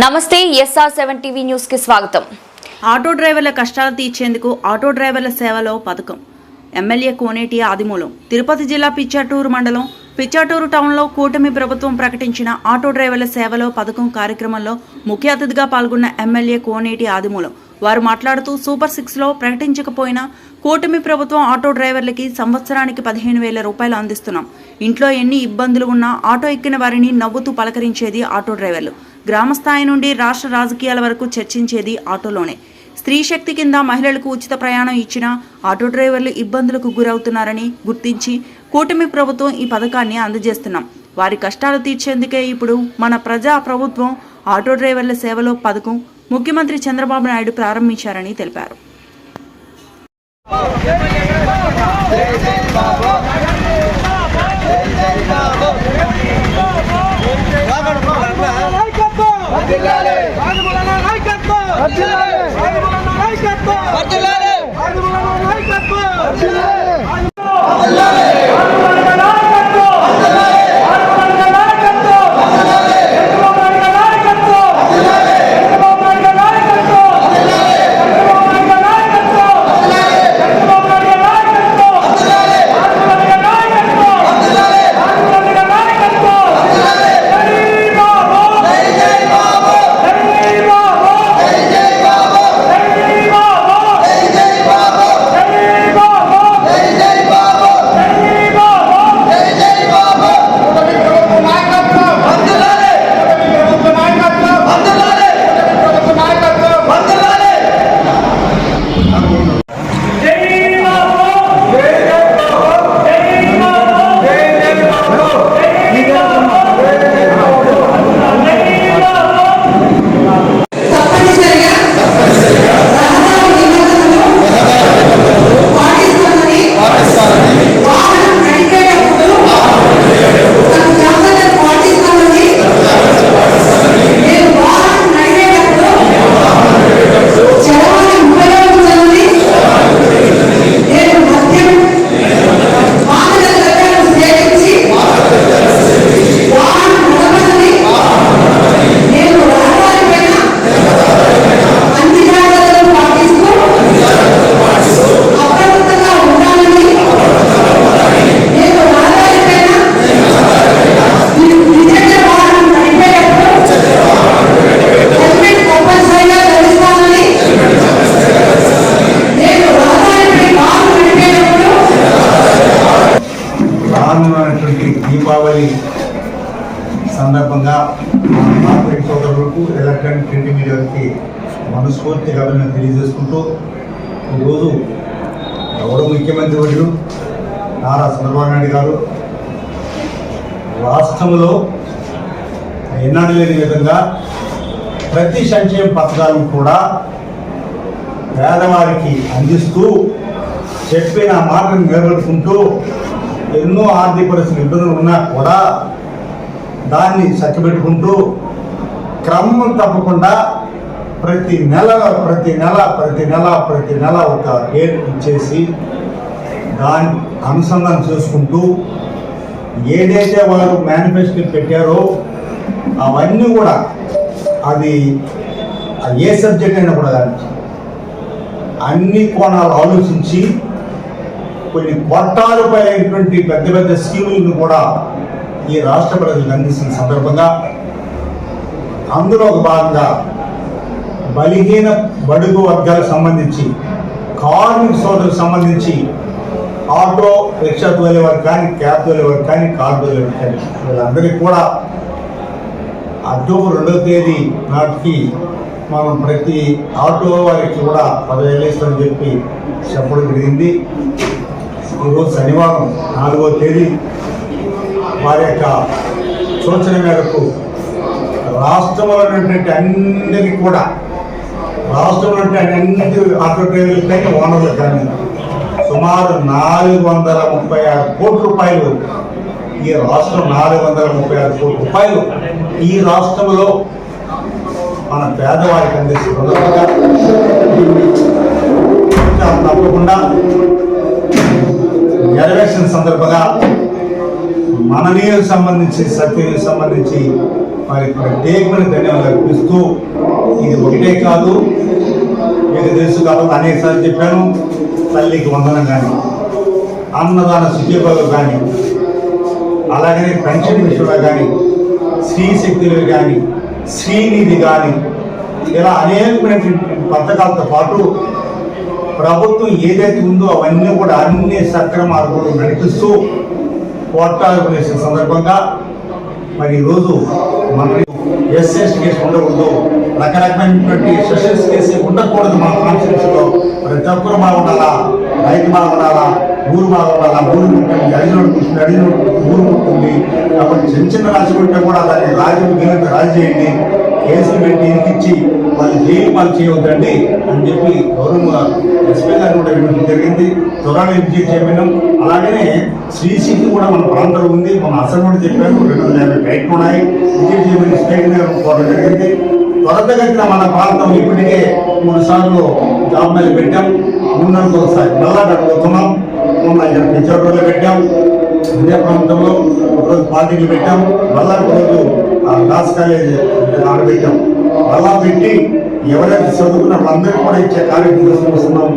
నమస్తే SR seven TV న్యూస్కి స్వాగతం. ఆటో డ్రైవర్ల కష్టాలు తీర్చేందుకు ఆటో డ్రైవర్ల సేవలో పథకం. ఎమ్మెల్యే కోనేటి ఆదిమూలం. తిరుపతి జిల్లా పిచ్చాటూరు మండలం పిచ్చాటూరు టౌన్లో కూటమి ప్రభుత్వం ప్రకటించిన ఆటో డ్రైవర్ల సేవలో పథకం కార్యక్రమంలో ముఖ్య అతిథిగా పాల్గొన్న ఎమ్మెల్యే కోనేటి ఆదిమూలం. వారు మాట్లాడుతూ సూపర్ సిక్స్లో ప్రకటించకపోయినా కూటమి ప్రభుత్వం ఆటో డ్రైవర్లకి సంవత్సరానికి పదిహేను వేల రూపాయలు అందిస్తున్నాం. ఇంట్లో ఎన్ని ఇబ్బందులు ఉన్నా ఆటో ఎక్కిన వారిని నవ్వుతూ పలకరించేది ఆటో డ్రైవర్లు. గ్రామస్థాయి నుండి రాష్ట్ర రాజకీయాల వరకు చర్చించేది ఆటోలోనే. స్త్రీ శక్తి కింద మహిళలకు ఉచిత ప్రయాణం ఇచ్చిన ఆటో డ్రైవర్లు ఇబ్బందులకు గురవుతున్నారని గుర్తించి కూటమి ప్రభుత్వం ఈ పథకాన్ని అందజేస్తున్నాం. వారి కష్టాలు తీర్చేందుకే ఇప్పుడు మన ప్రజా ప్రభుత్వం ఆటో డ్రైవర్ల సేవలో పథకం ముఖ్యమంత్రి చంద్రబాబు నాయుడు ప్రారంభించారని తెలిపారు. రానున్నటువంటి దీపావళి సందర్భంగా కార్పొరేట్ సోదరులకు ఎలక్ట్రానిక్ ప్రింట్ మీడియాకి మనస్ఫూర్తిగా అభినందన తెలియజేసుకుంటూ ఈరోజు గౌరవ ముఖ్యమంత్రి వర్యులు నారా చంద్రబాబు నాయుడు గారు రాష్ట్రంలో ఎన్నడూ లేని విధంగా ప్రతి సంక్షేమ పథకాలను కూడా పేదవారికి అందిస్తూ చెప్పిన మాటను నిలబెట్టుకుంటూ ఎన్నో ఆర్థిక పరిస్థితులు ఇబ్బందులు ఉన్నా కూడా దాన్ని చక్కబెట్టుకుంటూ క్రమం తప్పకుండా ప్రతి నెల ప్రతి నెల ప్రతి నెల ప్రతి నెల ఒక డేట్ ఇచ్చేసి దాన్ని అనుసంధానం చేసుకుంటూ ఏదైతే వారు మేనిఫెస్టో పెట్టారో అవన్నీ కూడా అది ఏ సబ్జెక్ట్ అయినా కూడా కానీ అన్ని కోణాలు ఆలోచించి కొన్ని కోట్ల రూపాయలైనటువంటి పెద్ద పెద్ద స్కీములను కూడా ఈ రాష్ట్ర ప్రజలకు అందిస్తున్న సందర్భంగా అందులో ఒక భాగంగా బలిహీన బడుగు వర్గాలకు సంబంధించి కార్మిక సోదరులకు సంబంధించి ఆటో రిక్షా తోలేవారు కానీ క్యాబ్ తోలేవారు కానీ కార్ తోలేవారు కానీ వీళ్ళందరికీ కూడా అక్టోబర్ రెండవ తేదీ నాటికి మనం ప్రతి ఆటో వారికి కూడా పదవేలు ఇస్తామని చెప్పి చెప్పడం జరిగింది. ఈరోజు శనివారం నాలుగో తేదీ వారి యొక్క సూచన మేరకు రాష్ట్రంలో ఉన్నటువంటి అన్నిటికీ కూడా రాష్ట్రంలో ఉంటే అన్ని ఆటో డ్రైవర్లకు కానీ కానీ సుమారు నాలుగు వందల ముప్పై ఆరు కోట్ల రూపాయలు ఈ రాష్ట్రం నాలుగు వందల ముప్పై ఆరు కోట్ల రూపాయలు ఈ రాష్ట్రంలో మన పేదవారికి అందిస్తున్నట్టుగా తప్పకుండా ఎలక్షన్ సందర్భంగా మననీయులకు సంబంధించి సత్యానికి సంబంధించి మరి ప్రత్యేకమైన ధన్యవాదాలు అర్పిస్తూ ఇది ఒకటే కాదు. మీకు తెలుసు కాబట్టి అనేకసార్లు చెప్పాను తల్లికి వందనం కానీ అన్నదాన శుచిపలు కానీ అలాగనే పెన్షన్ విషయంలో కానీ స్త్రీ శక్తులు కానీ శ్రీనిధి కానీ ఇలా అనేకమైనటువంటి పథకాలతో పాటు ప్రభుత్వం ఏదైతే ఉందో అవన్నీ కూడా అన్ని సక్రమార్గంలో నడిపిస్తూ కోటాలు వేసిన సందర్భంగా మరి ఈరోజు మన ఎస్ఎస్ కేసు ఉండకూడదు. రకరకమైనటువంటి సెషన్స్ కేసు ఉండకూడదు మన కాన్స్టిట్యూషన్లో ప్రతి ఒక్కరు బాగుండాలా రైతు బాగుండాలా ఊరు బాగుండాలా ఊరు ఉంటుంది అడిగినోడు కూర్చుంది ఊరు ఉంటుంది కాబట్టి చిన్న చిన్న రాజు కూడా దాన్ని రాజు వీళ్ళకి రాజు చేయండి కేసులు పెట్టి ఇరికిచ్చి వాళ్ళు జైలు పాలు చేయవద్దండి అని చెప్పి గౌరవ ఎస్పీ గారు కూడా ఇవ్వడం జరిగింది. త్వరగా విజిట్ చేయడం అలాగనే శ్రీశక్తి కూడా మన ప్రాంతంలో ఉంది. మన అసలు కూడా చెప్పారు. రెండు వందల యాభై బయటలు ఉన్నాయి. విజిట్ చేయమని స్టేట్ గారు కోరడం జరిగింది. త్వరతగతిన మన ప్రాంతం ఇప్పటికే మూడు సార్లు జాబ్ మీద పెట్టాం. మూడు ఒకసారి మళ్ళా కట్టుకుతున్నాం మొన్న పెట్టాం. ఇదే ప్రాంతంలో ఒకరోజు పార్టీలు పెట్టాం. మళ్ళా ఒకరోజు ఆ కాలేజ్ ఆడబెట్టాం అలా పెట్టి ఎవరైతే చదువుకున్న వాళ్ళందరికీ కూడా ఇచ్చే కార్యక్రమం తీసుకొస్తున్నాం